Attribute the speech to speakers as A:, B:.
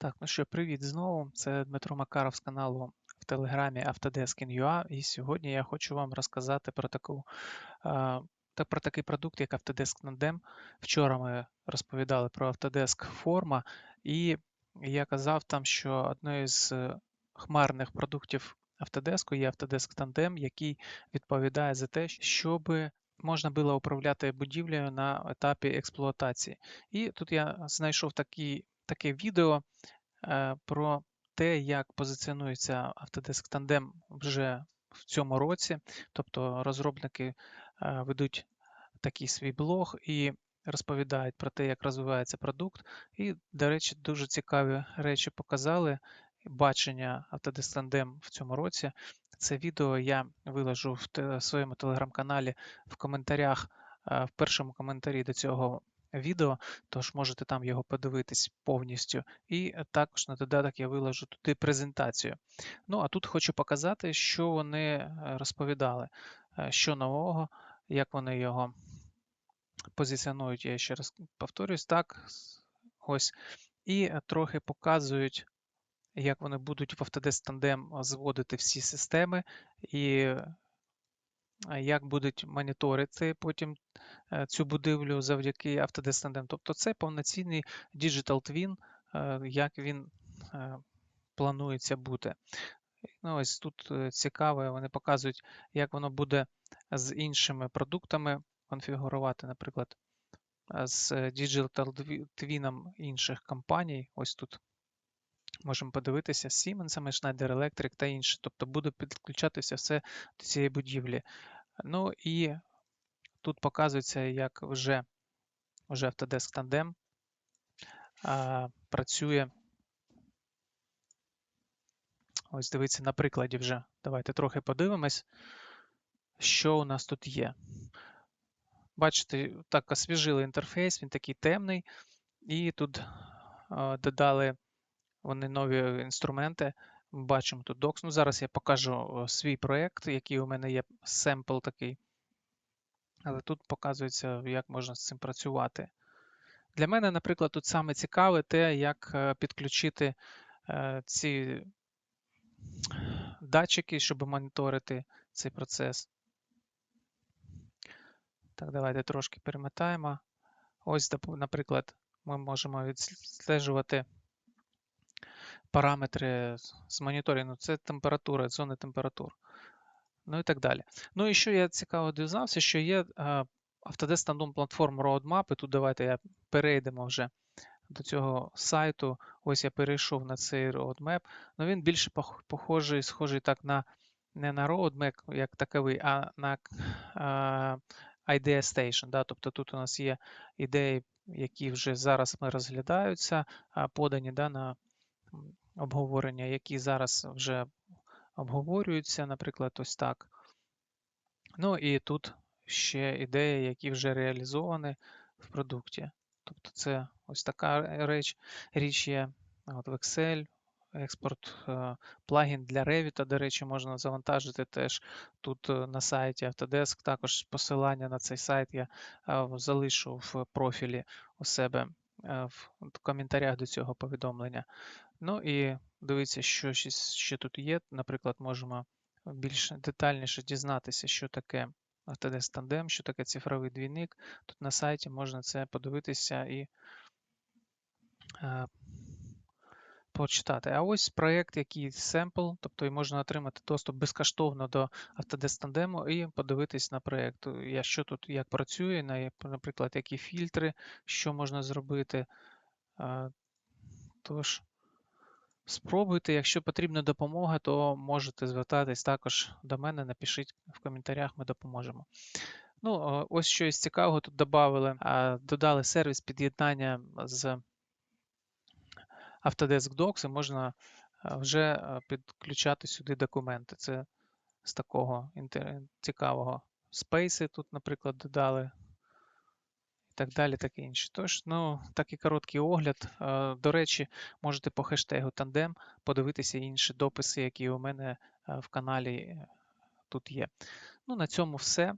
A: Так, ну що, привіт знову. Це Дмитро Макаров з каналу в Телеграмі Autodesk.in.ua і сьогодні я хочу вам розказати про таку та про такий продукт, як Autodesk Tandem. Вчора ми розповідали про Autodesk Forma, і я казав там, що одною з е, хмарних продуктів Autodesk є Autodesk Tandem, який відповідає за те, щоб можна було управляти будівлею на етапі експлуатації. І тут я знайшов такий таке відео е, про те, як позиціонується Autodesk Tandem вже в цьому році. Тобто розробники е, ведуть такий свій блог і розповідають про те, як розвивається продукт. І, до речі, дуже цікаві речі показали. Бачення Autodesk Tandem в цьому році. Це відео я виложу в своєму телеграм-каналі в коментарях, е, в першому коментарі до цього відео, тож можете там його подивитись повністю. І також на додаток я виложу туди презентацію. Ну а тут хочу показати, що вони е, розповідали, е, що нового, як вони його позиціонують. Я ще раз повторюсь, так. Ось. І трохи показують, як вони будуть в Autodesk Tandem зводити всі системи, і е, як будуть моніторити потім цю будівлю завдяки Autodesk. Тобто це повноцінний Digital Twin, е, як він е, планується бути. Ну, ось тут е, цікаво, вони показують, як воно буде з іншими продуктами конфігурувати, наприклад, е, з Digital Twi- Twin інших компаній. Ось тут можемо подивитися з Siemens, Schneider Electric та інші. Тобто буде підключатися все до цієї будівлі. Ну і тут показується, як вже, вже Autodesk Tandem а, працює. Ось дивіться на прикладі вже. Давайте трохи подивимось, що у нас тут є. Бачите, так освіжили інтерфейс, він такий темний, і тут а, додали вони нові інструменти. Бачимо тут Docs. Ну, зараз я покажу свій проєкт, який у мене є семпл такий. Але тут показується, як можна з цим працювати. Для мене, наприклад, тут саме цікаве те, як е, підключити е, ці датчики, щоб моніторити цей процес. Так, давайте трошки перемотаємо. Ось, наприклад, ми можемо відстежувати параметри з- моніторингу. Це температура, зони температур. Ну і так далі. Ну і що я цікаво дізнався, що є е, Autodesk Tandem Platform Roadmap, і тут давайте я перейдемо вже до цього сайту. Ось я перейшов на цей roadmap. Ну він більше похожий, схожий так на не на roadmap як таковий, а на е, Idea Station. Да? Тобто тут у нас є ідеї, які вже зараз ми розглядаються, подані да, на обговорення, які зараз вже обговорюються, наприклад, ось так. Ну і тут ще ідеї, які вже реалізовані в продукті. Тобто це ось така реч, річ є от в Excel, експорт е, плагін для Revit, до речі, можна завантажити теж тут е, на сайті Autodesk. Також посилання на цей сайт я е, залишу в профілі у себе в коментарях до цього повідомлення. Ну і дивіться, що ще, тут є. Наприклад, можемо більш детальніше дізнатися, що таке Autodesk тандем, що таке цифровий двійник. Тут на сайті можна це подивитися і е, почитати. А ось проєкт, який семпл, тобто і можна отримати доступ безкоштовно до Autodesk Tandem і подивитись на проєкт. Я що тут як працює, на, наприклад, які фільтри, що можна зробити. Тож. Спробуйте, якщо потрібна допомога, то можете звертатись також до мене, напишіть в коментарях, ми допоможемо. Ну, ось що із цікавого тут додали, додали сервіс під'єднання з Autodesk Docs, і можна вже підключати сюди документи. Це з такого цікавого спейси тут, наприклад, додали. І так далі, так і інше. Тож, ну, такий короткий огляд. Е, До речі, можете по хештегу Тандем подивитися інші дописи, які у мене е, в каналі е, тут є. Ну, на цьому все.